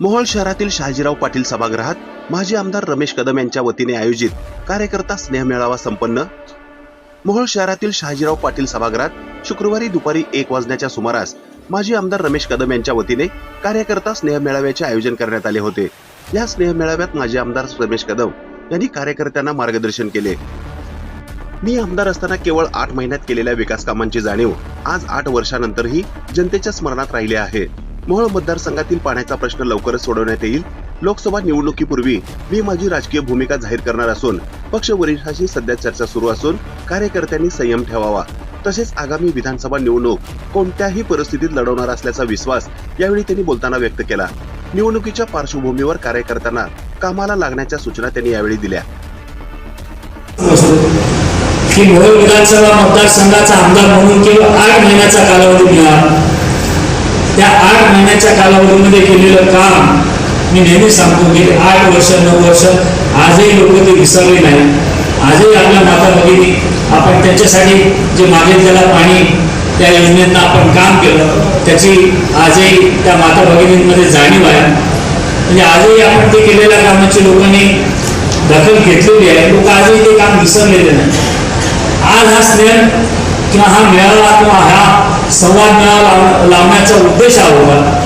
मोहोळ शहरातील शहाजीराव पाटील सभागृहात माजी आमदार रमेश कदम यांच्या वतीने आयोजित कार्यकर्ता स्नेहमेळावा संपन्न. मोहोळ शहरातील शहाजीराव पाटील सभागृहात शुक्रवारी दुपारी एक वाजण्याच्या सुमारास माजी आमदार रमेश कदम यांच्या वतीने कार्यकर्ता स्नेहमेळाव्याचे आयोजन करण्यात आले होते. या स्नेहमेळाव्यात माजी आमदार रमेश कदम यांनी कार्यकर्त्यांना मार्गदर्शन केले. मी आमदार असताना केवळ आठ महिन्यात केलेल्या विकास कामांची जाणीव आज आठ वर्षानंतरही जनतेच्या स्मरणात राहिली आहे. मोहोळ मतदारसंघातील पाण्याचा प्रश्न लवकरच सोडवण्यात येईल. लोकसभा निवडणुकीपूर्वी मी माझी राजकीय भूमिका जाहीर करणार असून पक्ष वरिष्ठाशी सध्या चर्चा सुरू असून कार्यकर्त्यांनी संयम ठेवावा. तसेच आगामी विधानसभा निवडणूक कोणत्याही परिस्थितीत लढवणार असल्याचा विश्वास यावेळी त्यांनी बोलताना व्यक्त केला. निवडणुकीच्या पार्श्वभूमीवर कार्यकर्त्यांना कामाला लागण्याच्या सूचना त्यांनी यावेळी दिल्या. की मोहोळ विधानसभा मतदारसंघाचा आमदार म्हणून केवळ आठ महिन्याचा कालावधी मिळाला. त्या आठ महिन्याच्या कालावधीमध्ये केलेलं काम मी नेहमी सांगतो की आठ वर्ष नऊ वर्ष आजही लोक ते विसरले नाही आजही आपल्या माता भगिनी आपण त्यांच्यासाठी जे मागितलेलं पाणी त्या योजनेतनं आपण काम केलं त्याची आजही त्या माता भगिनींमध्ये जाणीव आहे. म्हणजे आजही आपण ते केलेल्या कामाची लोकांनी दखल घेतलेली आहे. लोक आजही ते काम विसरलेले नाही आज हा स्नेह किंवा हा मेळावा किंवा हा संवाद लाव- लावण्याचा उद्देश हा होता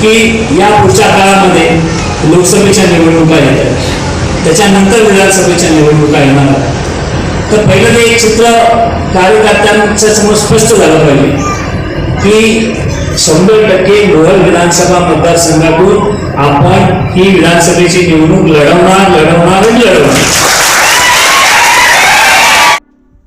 की या पुढच्या काळामध्ये लोकसभेच्या निवडणुका येतात. त्याच्यानंतर विधानसभेच्या निवडणुका येणार तर पहिलं ते एक चित्र कार्यकर्त्यांच्या समोर स्पष्ट झालं पाहिजे की शंभर टक्के लोहर विधानसभा मतदारसंघातून आपण ही विधानसभेची निवडणूक लढवणार लढवणार आणि लढवणार.